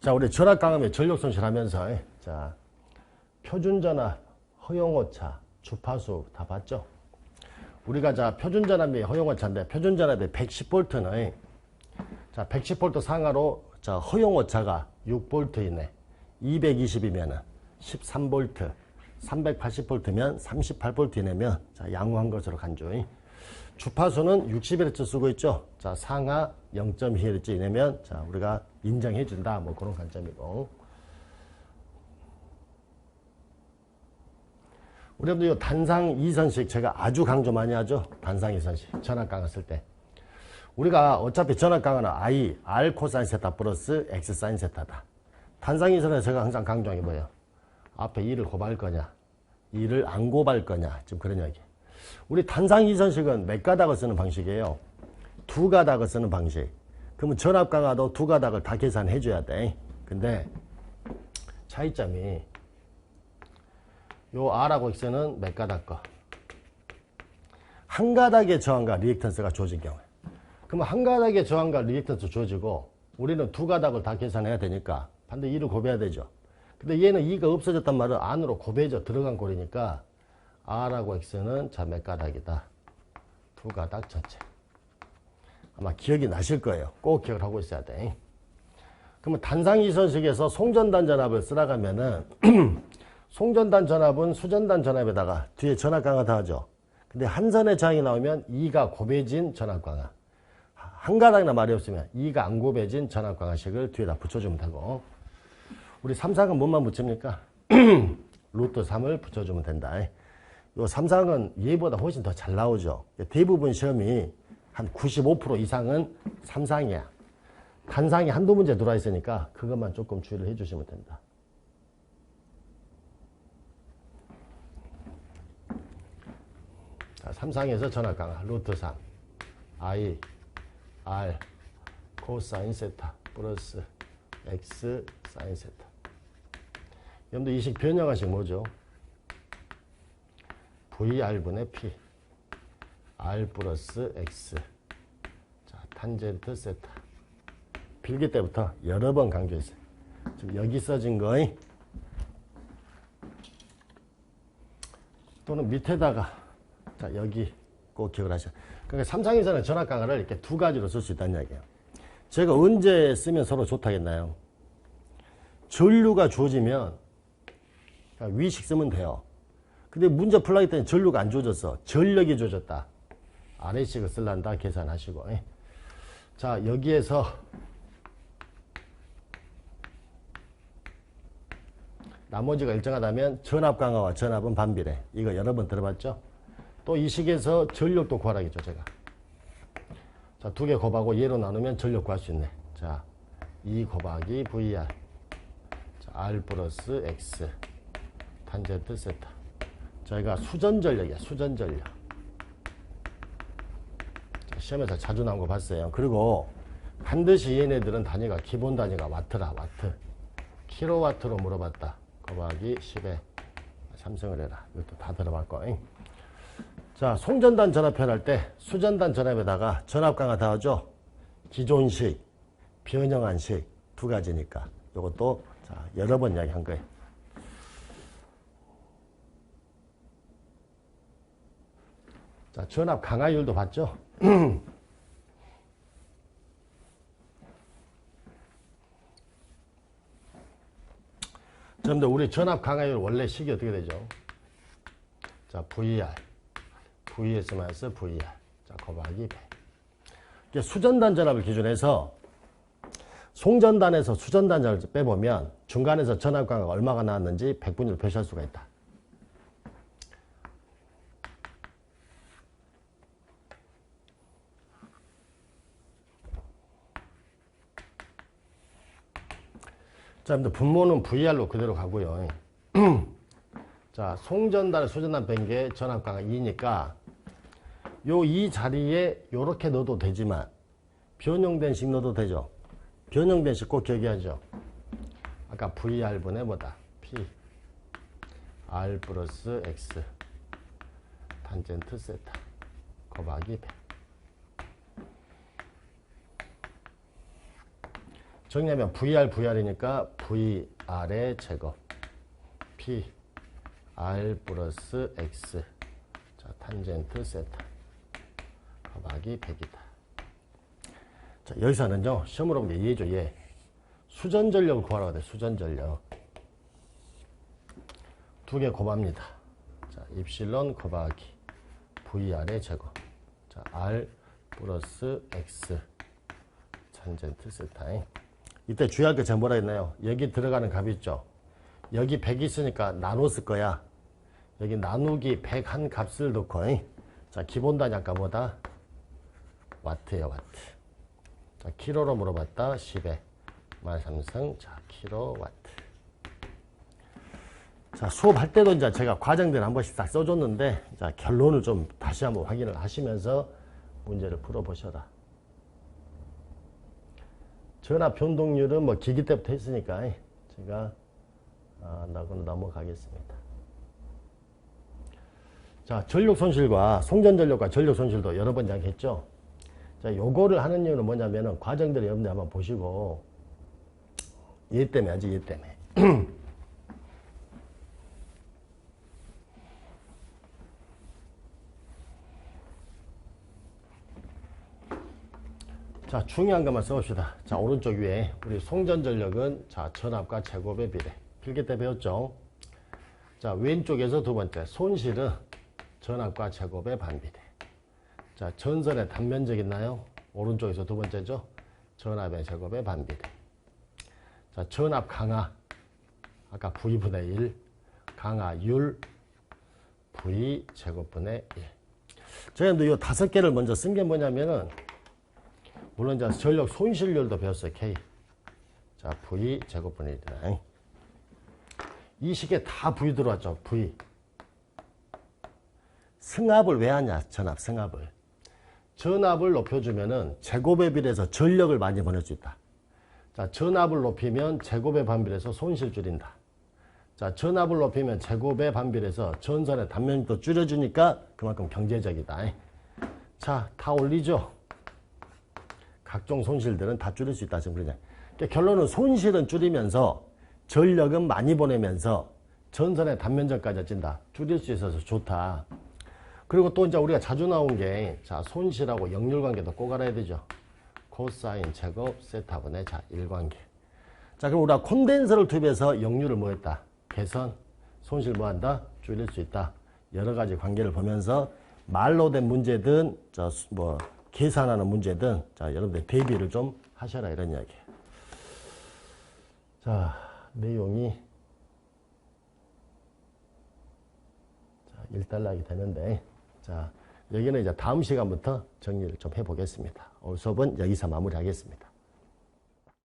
자, 우리 전압 강함의 전력 손실하면서 자 표준 전압, 허용 오차, 주파수 다 봤죠? 우리가 자 표준 전압이 허용 오차인데 표준 전압이 110V는 자 110V 상하로 자 허용 오차가 6V이네. 220이면은 13V, 380V면 38V 내면 자 양호한 것으로 간주. 주파수는 60Hz 쓰고 있죠. 자, 상하 0.2Hz 이내면 자, 우리가 인정해 준다. 뭐 그런 관점이고. 우리도 이 단상 이선식 제가 아주 강조 많이 하죠. 단상 이선식. 전압 강했을 때. 우리가 어차피 전압 강화는 I, R 코사인 세타 플러스 X 사인 세타다. 단상 이선에 제가 항상 강조한 게 뭐예요? 앞에 2를 곱할 거냐, 2를 안 곱할 거냐. 지금 그런 이야기. 우리 단상 이선식은 몇 가닥을 쓰는 방식이에요? 두 가닥을 쓰는 방식. 그러면 전압 강화도 두 가닥을 다 계산해 줘야 돼. 근데 차이점이 요 R하고 X는 몇 가닥 거? 한 가닥의 저항과 리액턴스가 주어진 경우에. 그러면 한 가닥의 저항과 리액턴스 주어지고 우리는 두 가닥을 다 계산해야 되니까 반드시 2를 곱해야 되죠. 근데 얘는 2가 없어졌단 말은 안으로 곱해져 들어간 꼴이니까 R하고 X는 자몇 가닥이다. 두 가닥 전체. 아마 기억이 나실 거예요. 꼭 기억을 하고 있어야 돼. 그러면 단상이선식에서 송전단 전압을 쓰라가면은 송전단 전압은 수전단 전압에다가 뒤에 전압 강화 더하죠. 근데 한 선의 저항이 나오면 2가 곱해진 전압 강화. 한 가닥이나 말이 없으면 2가 안 곱해진 전압 강화식을 뒤에다 붙여주면 되고 우리 3, 4은 뭐만 붙입니까? 루트 3을 붙여주면 된다. 요 삼상은 얘보다 훨씬 더 잘 나오죠. 대부분 시험이 한 95% 이상은 삼상이야. 단상이 한두 문제 들어와 있으니까 그것만 조금 주의를 해주시면 된다. 자, 삼상에서 전압 강화 루트 3 i r 코사인 세타 플러스 x 사인 세타. 여러분들 이식 변형하식 뭐죠? VR분의 P R 플러스 X 자 탄젠트 세타 필기 때부터 여러 번 강조했어요. 지금 여기 써진 거잉 또는 밑에다가 자 여기 꼭 기억을 하셔. 그러니까 삼상에서는 전압 강화를 이렇게 두 가지로 쓸 수 있다는 이야기예요. 제가 언제 쓰면 서로 좋다겠나요? 전류가 주어지면 위식 쓰면 돼요. 근데 문제 풀라기 때문에 전류가 안 주어졌어. 전력이 주어졌다. 아래식을 쓸란다 계산하시고. 예. 자, 여기에서 나머지가 일정하다면 전압 강화와 전압은 반비례. 이거 여러 번 들어봤죠? 또 이 식에서 전력도 구하라겠죠, 제가. 자, 두 개 곱하고 얘로 나누면 전력 구할 수 있네. 자, 2 곱하기 VR. 자, R 플러스 X. 탄젠트 세타. 저희가 수전전력이야, 수전전력. 시험에서 자주 나온 거 봤어요. 그리고 반드시 얘네들은 단위가 기본 단위가 와트라, 와트. 킬로와트로 물어봤다. 곱하기 10에 삼성을 해라. 이것도 다 들어봤고. 자, 송전단 전압 할때 수전단 전압에다가 전압 강화 더하죠. 기존식, 변형한식 두 가지니까 이것도 자, 여러 번 이야기한 거예요. 자, 전압 강화율도 봤죠? 그런데 우리 전압 강화율 원래 식이 어떻게 되죠? 자, VR. VS-VR. 자, 곱하기 100. 수전단 전압을 기준해서 송전단에서 수전단 전압을 빼보면 중간에서 전압 강화가 얼마가 나왔는지 100분위로 표시할 수가 있다. 자, 여러분들 분모는 VR로 그대로 가고요. 자, 송전단, 수전단 뺀게 전압 강화 2니까 요이 자리에 요렇게 넣어도 되지만 변형된 식 넣어도 되죠. 변형된 식 꼭 기억해야죠. 아까 VR분의 뭐다? P R 플러스 X 탄젠트 세타 곱하기 100 정리하면 VR, VR이니까 VR의 제곱. P, R 플러스 X. 자, 탄젠트 세타. 곱하기 100이다. 자, 여기서는요, 시험으로 보면 얘죠, 얘. 수전 전력을 구하라고 돼, 수전 전력. 두 개 곱합니다. 자, 입실론 곱하기 VR의 제곱. 자, R 플러스 X. 탄젠트 세타인. 이때 주의할 게 제가 뭐라 했나요? 여기 들어가는 값 있죠? 여기 100 있으니까 나눴을 거야. 여기 나누기 100 한 값을 넣고, 자, 기본 단위 아까 뭐다? 와트예요, 와트. 자, 키로로 물어봤다. 10에. 말 삼성. 자, 킬로와트. 자, 수업할 때도 이제 제가 과정들 한 번씩 딱 써줬는데, 자, 결론을 좀 다시 한번 확인을 하시면서 문제를 풀어보셔라. 전압 변동률은 뭐 기기 때부터 했으니까, 제가, 아, 나그는 넘어가겠습니다. 자, 전력 손실과 송전 전력과 전력 손실도 여러 번 이야기했죠. 자, 요거를 하는 이유는 뭐냐면은 과정들을 여러분들 한번 보시고 얘 때문에 하지, 얘 때문에. 자, 중요한 것만 써봅시다. 자, 오른쪽 위에 우리 송전 전력은 자, 전압과 제곱의 비례. 필기 때 배웠죠? 자, 왼쪽에서 두 번째 손실은 전압과 제곱의 반비례. 자, 전선의 단면적 있나요? 오른쪽에서 두 번째죠. 전압의 제곱의 반비례. 자, 전압 강화. 아까 V분의 1. 강화율. V 제곱분의 1. 제가 근데 이 다섯 개를 먼저 쓴 게 뭐냐면은, 물론 이제 전력 손실률도 배웠어요. K. 자, V 제곱분의 1이다. 이 시기에 다 V 들어왔죠. V. 승합을 왜 하냐? 전압, 승합을. 전압을 높여주면은 제곱에 비례해서 전력을 많이 보낼 수 있다. 자, 전압을 높이면 제곱에 반비례해서 손실 줄인다. 자, 전압을 높이면 제곱에 반비례해서 전선의 단면도 줄여주니까 그만큼 경제적이다. 자, 다 올리죠? 각종 손실들은 다 줄일 수 있다. 지금 그러냐. 그러니까 결론은 손실은 줄이면서 전력은 많이 보내면서 전선의 단면적까지 찐다. 줄일 수 있어서 좋다. 그리고 또 이제 우리가 자주 나온 게, 자, 손실하고 역률 관계도 꼭 알아야 되죠. 코사인 제곱 세타분의 자, 일관계. 자, 그럼 우리가 콘덴서를 투입해서 역률을 뭐 했다? 개선, 손실 뭐 한다? 줄일 수 있다. 여러 가지 관계를 보면서 말로 된 문제든, 저, 뭐, 계산하는 문제든, 자, 여러분들 대비를 좀 하셔라. 이런 이야기. 자, 내용이, 자, 일단락이 되는데, 자, 여기는 이제 다음 시간부터 정리를 좀 해보겠습니다. 오늘 수업은 여기서 마무리하겠습니다.